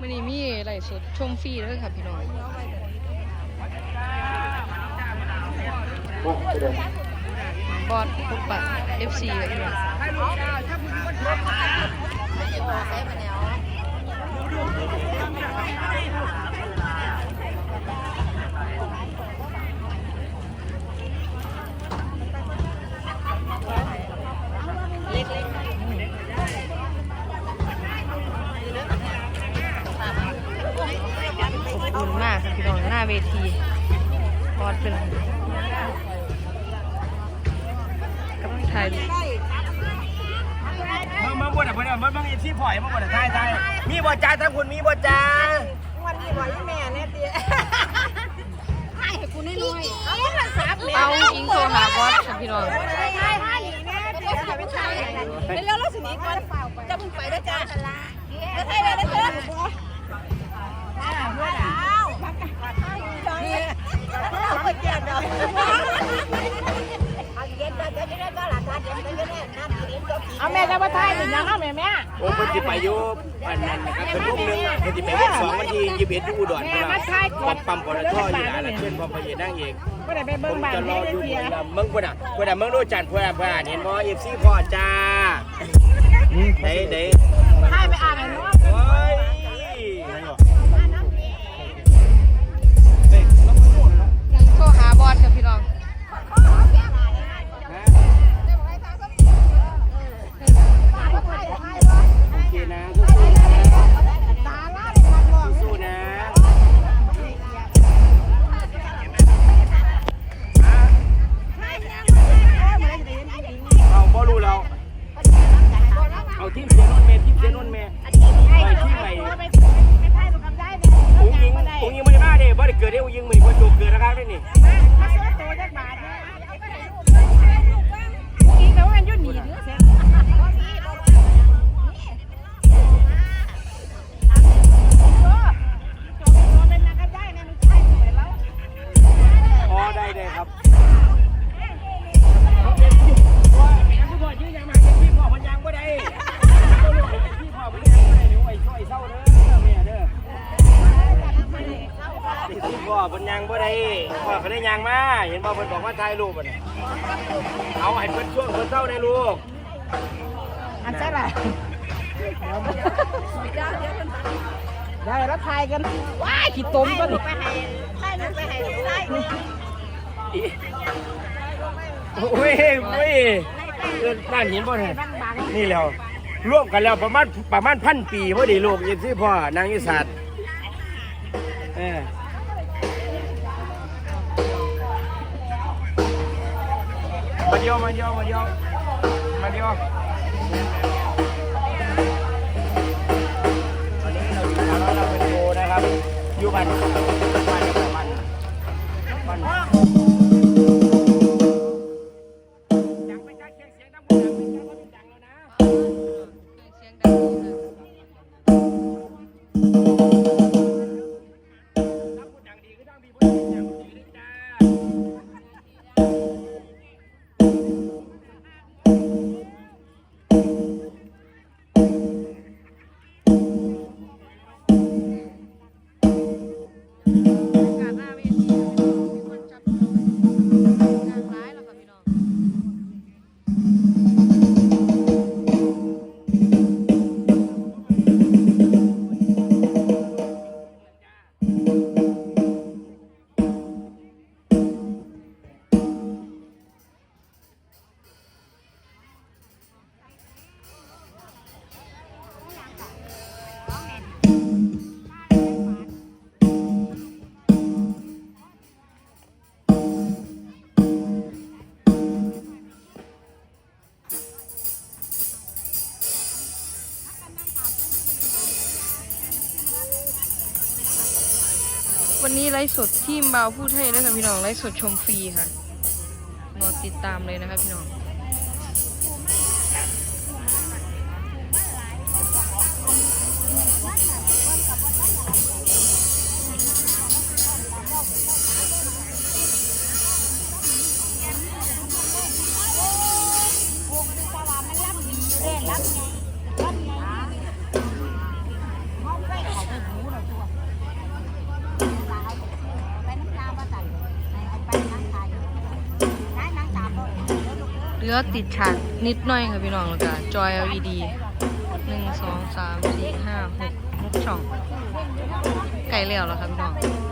มินิมี่ไรสดชมฟรีเลยค่ะพี่น้องบอดพบปะ FC ค่ะพี่น้องอบอุ่นมากค่ะพี่น้องหน้าเวทีบ อดเป็นกำลังถ่ายมื่อเมื่อบนอะเพื่อนเมื่อเมื่อเอฟซีพอยมื่อบนอะใช่ใช่มีบ่จ้าทั้งคุณมีบ่จ้าวันนี้บอกให้แม่แน่เตี้ยให้ให้กูน้อยเอาโทรศัพท์เอาอิงโทรหาบอสค่ะพี่น้องให้ให้ให้แน่เตี้ยให้ไปเป็นเรื่งรถสินี้ก่อนจะมึงไปแล้วยจ้าจะให้เลยนะเธออ่าเมื่อดาวนี่ เอาไปแจกดอกเอาแม่จะมาทายเป็นยังเอาแม่แม่โอ้เพิ่นสิไปอยู่ปันนั้นนะครับเป็นพวกนึงเพิ่นสิไปวันสองวันที่ยี่สิบเอ็ดที่อุดรเพิ่นว่าปั๊มปตทอยู่นะแล้วเพื่อนพ่อพระเอกนางเอกก็ได้ไปผเบิ่งมบ้านจะรให้อได้อยู่เตี้ยเมืองพุ่นอะพุ่นอะเมืองรู้จันทร์พุ่นอะพุ่นอะเห็นบ่เอฟซีพ่อจ้าเด้เด้ให้ไปอ่านหน่อยเนาะ ทรหาบอสค่ะพี่น้องโอเคนะสู้ๆนะเอาบ่รู้แล้วเอาทีมเสียนนท์แม่ทีมเสียนนท์แม่ไปที่ใหม่ อุ้งยิงไม่ได้มาเด้บ่ได้เกิดเด้อุ้งยิงมื้อนี้บ่จูเกิดนะครับเด้นี่อ๋ เป็นพี่พ่อพันยังบ่ได้พ่อก็ได้ยังมา เห็นบ่เพิ่นบอกว่าถ่ายรูปอะเนี่ยเอาให้เพิ่นช่วงเพิ่นเศร้าได้ลูก อันใช่ไรได้แล้วทายกัน ว้ายขี้ต้มก็ดิอีโอ้ยโอ้ยอิ้นนั่นเห็นบ่เนี่ยนี่แล้วรวมกันแล้วประมาณประมาณพันปีพอดีลูกยินสิพ่อนางอีสัตว์เออ มาเดียวมาเดียวมาเดียวมาเดียว วันนี้ไลฟ์สดทีมบาวพูดให้ด้วยค่ะพี่น้องไลฟ์สดชมฟรีค่ะรอติดตามเลยนะคะพี่น้อง ลือติดฉากนิดหน่อยค่ะพี่น้องแล้วก็จอย LED หนึ่งสองสามสี่ห้าหกหกช่อง ไก่แล้วแล้วครับพี่น้อง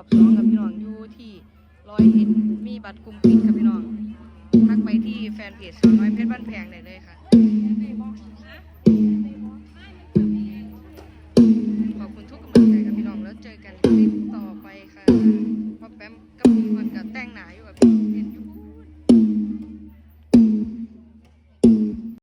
17รอบ2กับพี่น้องอยู่ที่ร้อยเอ็ดมีบัตรกลุ่มปิดค่ะพี่น้องทักไปที่แฟนเพจสาวน้อยเพชรบ้านแพงได้เลยค่ะ